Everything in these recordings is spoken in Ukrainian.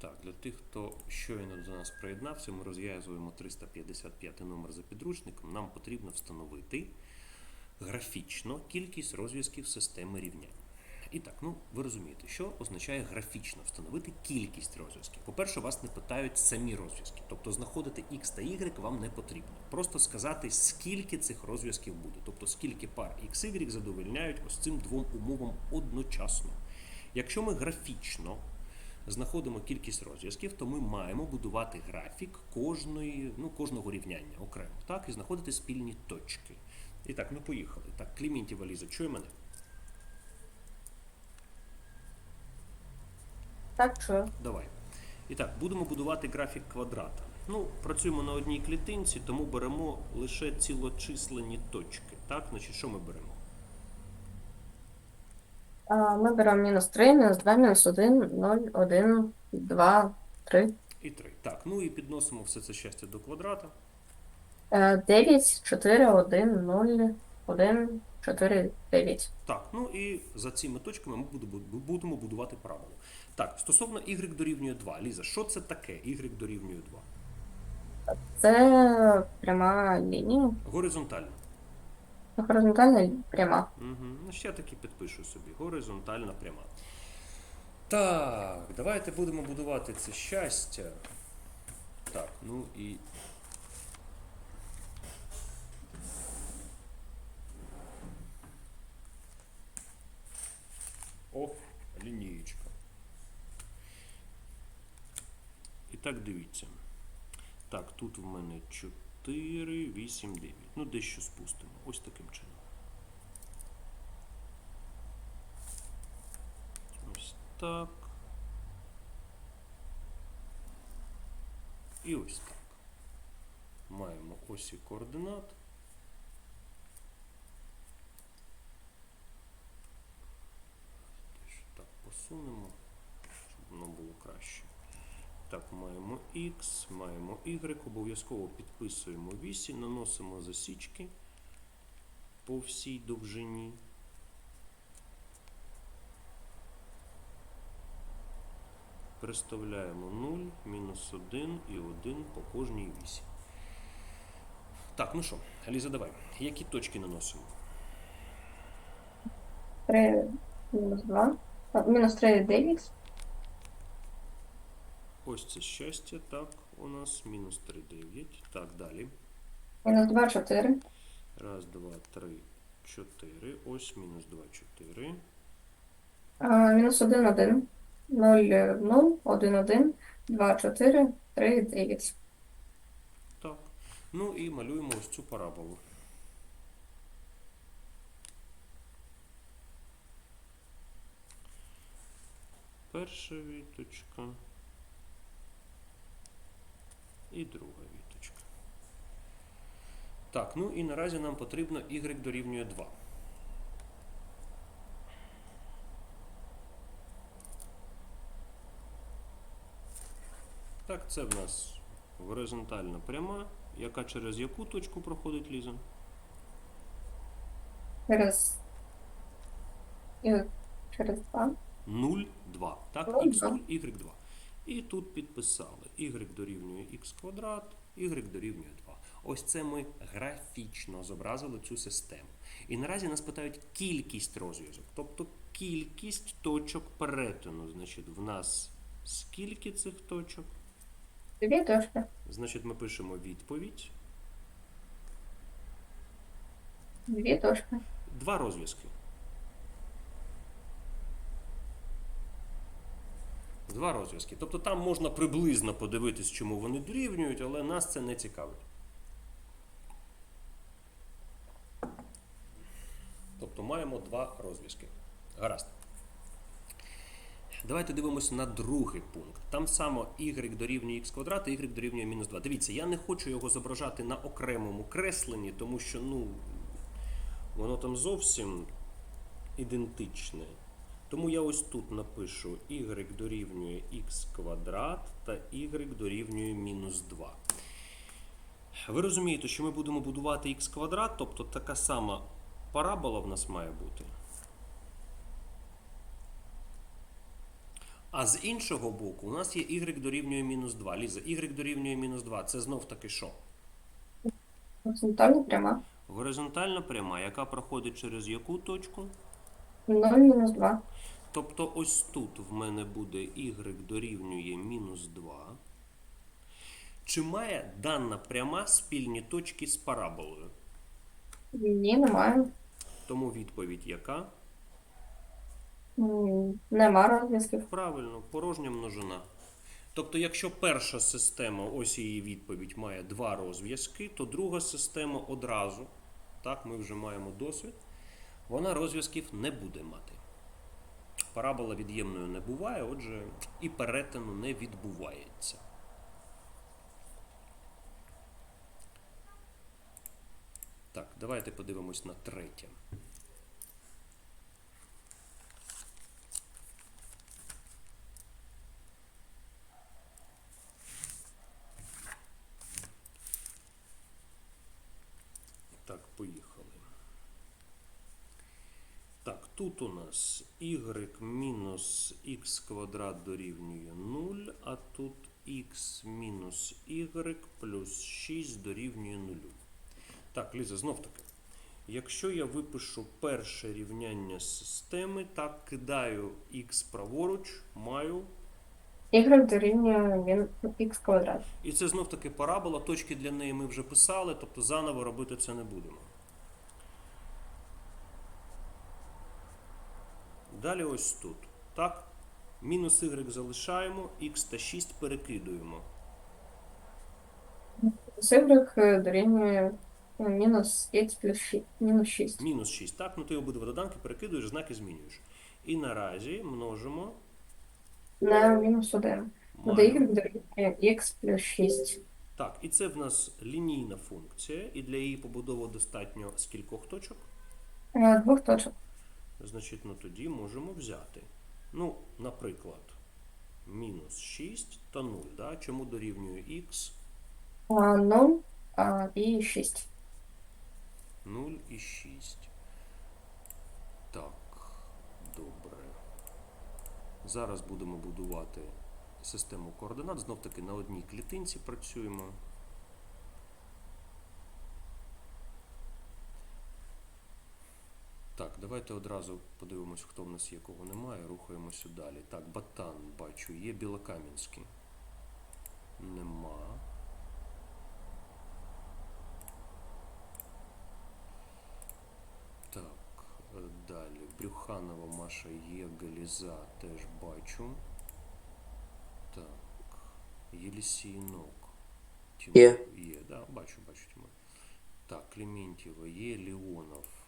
Так, для тих, хто щойно до нас приєднався, ми розв'язуємо 355 номер за підручником. Нам потрібно встановити графічно кількість розв'язків системи рівнянь. І так, ну ви розумієте, що означає графічно встановити кількість розв'язків. По-перше, вас не питають самі розв'язки, тобто знаходити x та y вам не потрібно. Просто сказати, скільки цих розв'язків буде, тобто скільки пар x, y задовольняють ось цим двом умовам одночасно. Якщо ми графічно знаходимо кількість розв'язків, то ми маємо будувати графік кожної, ну, кожного рівняння окремо, так, і знаходити спільні точки. І так, ми поїхали. Так, Кліментів Аліза, чує мене? Так, чую. Давай. І так, будемо будувати графік квадрата. Ну, працюємо на одній клітинці, тому беремо лише цілочисленні точки. Так, значить, що ми беремо? Ми беремо мінус 3, мінус 2, мінус 1, 0, 1, 2, 3. І 3. Так, ну і підносимо все це щастя до квадрата. Е, 9, 4, 1, 0, 1, 4, 9. Так, ну і за цими точками ми будемо- будемо будувати параболу. Так, стосовно y дорівнює 2. Ліза, що це таке y дорівнює 2? Це пряма лінія. Горизонтальна. Горизонтальна пряма. Угу. Ну, ще таки підпишу собі. Горизонтальна пряма. Так, давайте будемо будувати це щастя. Так, ну і. О, лінієчка. І так, дивіться. Так, тут в мене 4, 8, 9. Ну, дещо спустимо. Ось таким чином. Ось так. І ось так. Маємо осі координат. Так посунемо, щоб воно було краще. Так, маємо X, маємо Y, обов'язково підписуємо вісі, наносимо засічки по всій довжині. Переставляємо 0, мінус 1 і 1 по кожній вісі. Так, ну що, Аліза, давай. Які точки наносимо? 3, мінус 2. Мінус 3, 9. Ось це щастя, так, у нас мінус 3, 9. Так, далі. Мінус 2, 4. Раз, два, три, чотири. Ось мінус 2, 4. А, Мінус 1, 1. 0, 0, 1, 1, 2, 4, 3, 9. Так. Ну і малюємо ось цю параболу. Перша віточка. І друга віточка. Так, ну і наразі нам потрібно y дорівнює 2. Так, це в нас горизонтальна пряма, яка через яку точку проходить ліза? Через. Через 2. 0, 2. Так, Ну, x0, y2. І тут підписали y дорівнює x квадрат, y дорівнює 2. Ось це ми графічно зобразили цю систему. І наразі нас питають кількість розв'язок, тобто кількість точок перетину. Значить, в нас скільки цих точок? Дві точки. Значить, ми пишемо відповідь. Дві точки. Два розв'язки. Два розв'язки. Тобто там можна приблизно подивитись, чому вони дорівнюють, але нас це не цікавить. Тобто маємо два розв'язки. Гаразд. Давайте дивимося на другий пункт. Там само y дорівнює x квадрат, і y дорівнює мінус 2. Дивіться, я не хочу його зображати на окремому кресленні, тому що, ну, воно там зовсім ідентичне. Тому я ось тут напишу y дорівнює x квадрат та y дорівнює мінус 2. Ви розумієте, що ми будемо будувати x квадрат, тобто така сама парабола в нас має бути. А з іншого боку, у нас є y дорівнює мінус 2. Ліза, y дорівнює мінус 2. Це знов таки що? Горизонтальна пряма. Горизонтальна пряма, яка проходить через яку точку? 0 мінус 2. Тобто ось тут в мене буде y дорівнює мінус 2. Чи має дана пряма спільні точки з параболою? Ні, немає. Тому відповідь яка? М, Нема розв'язків. Правильно, порожня множина. Тобто, якщо перша система, ось її відповідь, має два розв'язки, то друга система одразу, так, ми вже маємо досвід, вона розв'язків не буде мати. Парабола від'ємною не буває, отже, і перетину не відбувається. Так, давайте подивимось на третє. Так, поїхали. Так, тут у нас y мінус x квадрат дорівнює 0, а тут x мінус y плюс 6 дорівнює 0. Так, Ліза, знов таки. Якщо я випишу перше рівняння системи, так кидаю x праворуч, маю. Y дорівнює х квадрат. І це знов таки парабола, точки для неї ми вже писали, тобто заново робити це не будемо. Далі ось тут. Так? Мінус y залишаємо, x та 6 перекидуємо. З Y дорівнює е, мінус х плюс 6. Мінус 6. Мінус 6. Так, ну ти обидва доданки перекидуєш, знаки змінюєш. І наразі множимо. На мінус 1. Буде. Y дорівнює х плюс 6. Так, і це в нас лінійна функція, і для її побудови достатньо скількох точок? Е, Двох точок. Значить, ну тоді можемо взяти. Ну, наприклад, мінус 6 та 0. Да? Чому дорівнює х? 0 і 6. 0 і 6. Так, добре. Зараз будемо будувати систему координат. Знов таки на одній клітинці працюємо. Так, давайте одразу подивимось, хто в нас є, кого немає. Рухаємося далі. Так, Батан бачу, є Білокам'янський. Нема. Так, е, далі. Брюханова Маша є, Галіза теж бачу. Так. Єлісійнок. Тимур Є. Є, да, бачу, бачу Тимур. Так, Клементьєва є, Леонов.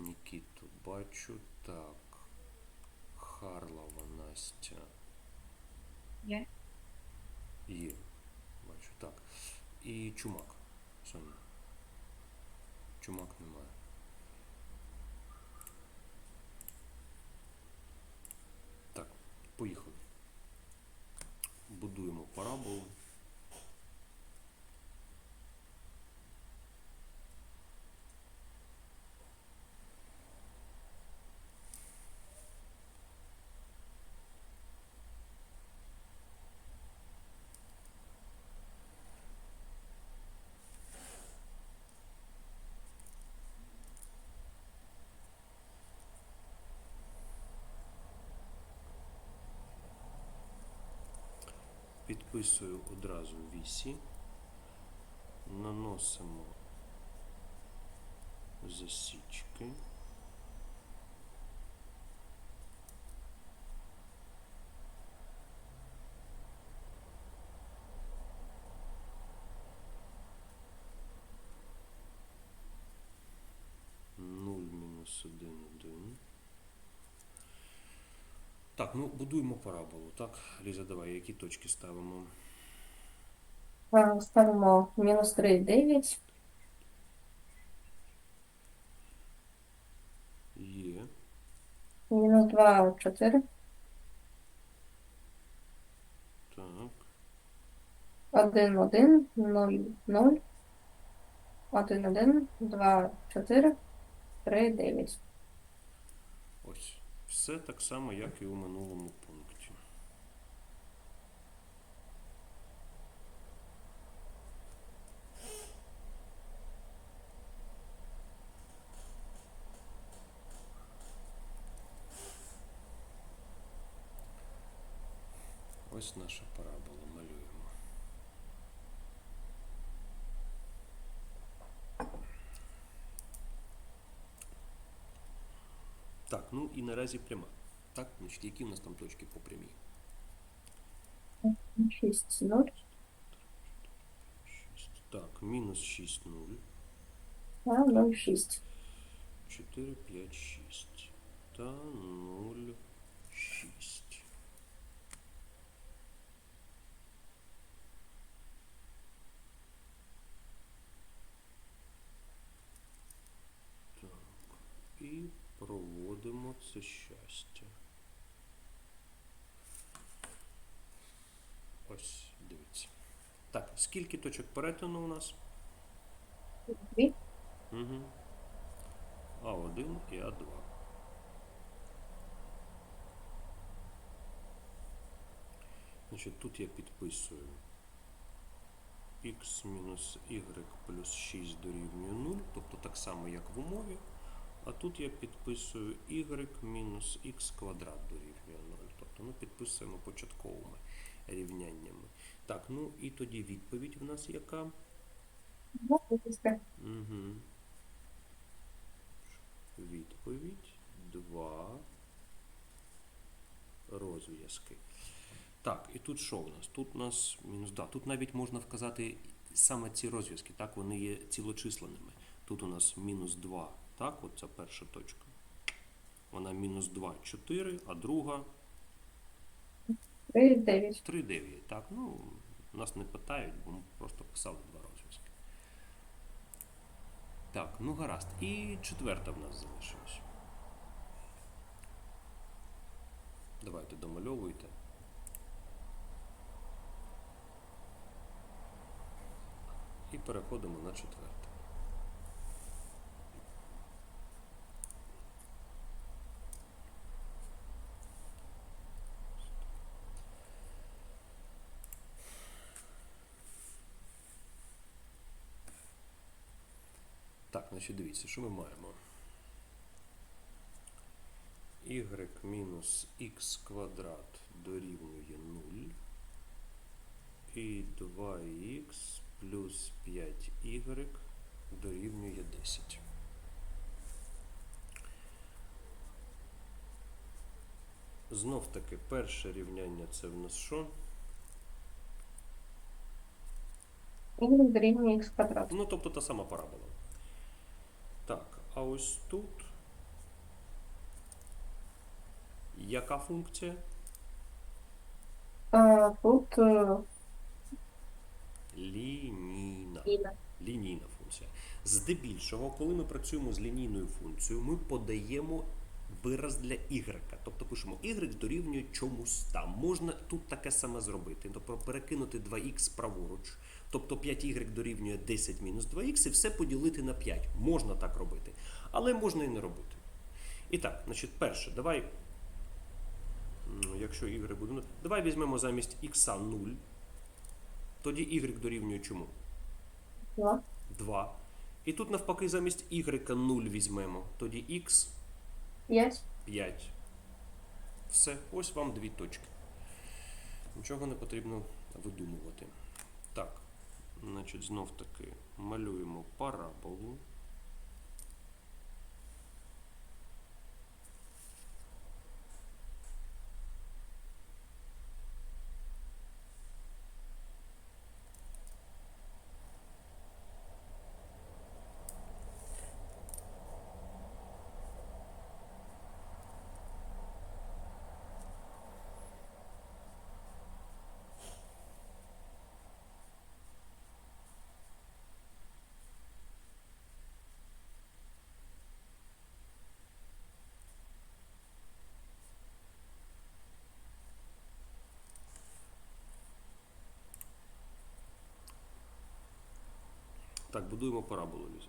Нікіту бачу. Так. Харлова Настя. Є. Є. Бачу, так. І Чумак. Соня. Чумак немає. Підписую одразу вісі. Наносимо засічки. Так, ну будуємо параболу, так? Ліза, давай, які точки ставимо? Е, Ставимо мінус 3, 9. Є. Мінус 2, 4. Так. 1, 1, 0, 0. 1, 1, 2, 4, 3, 9. Все так само, як і у минулому пункті. Ось наша парабола. Ну і наразі пряма. Так, значить, які в нас там точки по прямій? 6, 0. 6. Так, мінус 6, 0. Та 0, 6. 4, 5, 6. Та 0, 6. Так. І це щастя. Ось, дивіться. Так, скільки точок перетину у нас? 2. Угу. А1 і А2. Значить, тут я підписую x мінус y плюс 6 дорівнює 0, тобто так само, як в умові. А тут я підписую y мінус x квадрат дорівнює 0. Тобто ми підписуємо початковими рівняннями. Так, ну і тоді відповідь в нас яка? Угу. Відповідь два розв'язки. Так, і тут що у нас? Тут у нас мінус 2. Тут навіть можна вказати саме ці розв'язки, так, вони є цілочисленними. Тут у нас мінус 2, так, от ця перша точка. Вона мінус 2, 4, а друга 3, 9. 3, 9. Так, ну, нас не питають, бо ми просто писали два розв'язки. Так, ну гаразд. І четверта в нас залишилась. Давайте домальовуйте. І переходимо на четверте. Так, значить дивіться, що ми маємо? y мінус x квадрат дорівнює 0 і 2х плюс 5y дорівнює 10. Знов таки перше рівняння це в нас що? Y дорівнює х квадрат. Ну, тобто та сама парабола. А ось тут. Яка функція? А, тут е, Лінійна. Ліна. Лінійна функція. Здебільшого, коли ми працюємо з лінійною функцією, ми подаємо вираз для y. Тобто пишемо y дорівнює чомусь там. Можна тут таке саме зробити. Тобто перекинути 2х праворуч. Тобто 5y дорівнює 10 мінус 2х і все поділити на 5. Можна так робити. Але можна і не робити. І так, значить, перше, давай. м, Якщо y буде. ну, Давай візьмемо замість х 0. Тоді y дорівнює чому? 2. 2. І тут навпаки замість y 0 візьмемо. Тоді x 5. 5. Все, ось вам дві точки. Нічого не потрібно видумувати. Так, значить, знов таки малюємо параболу. Так, будуємо параболу. Ліза.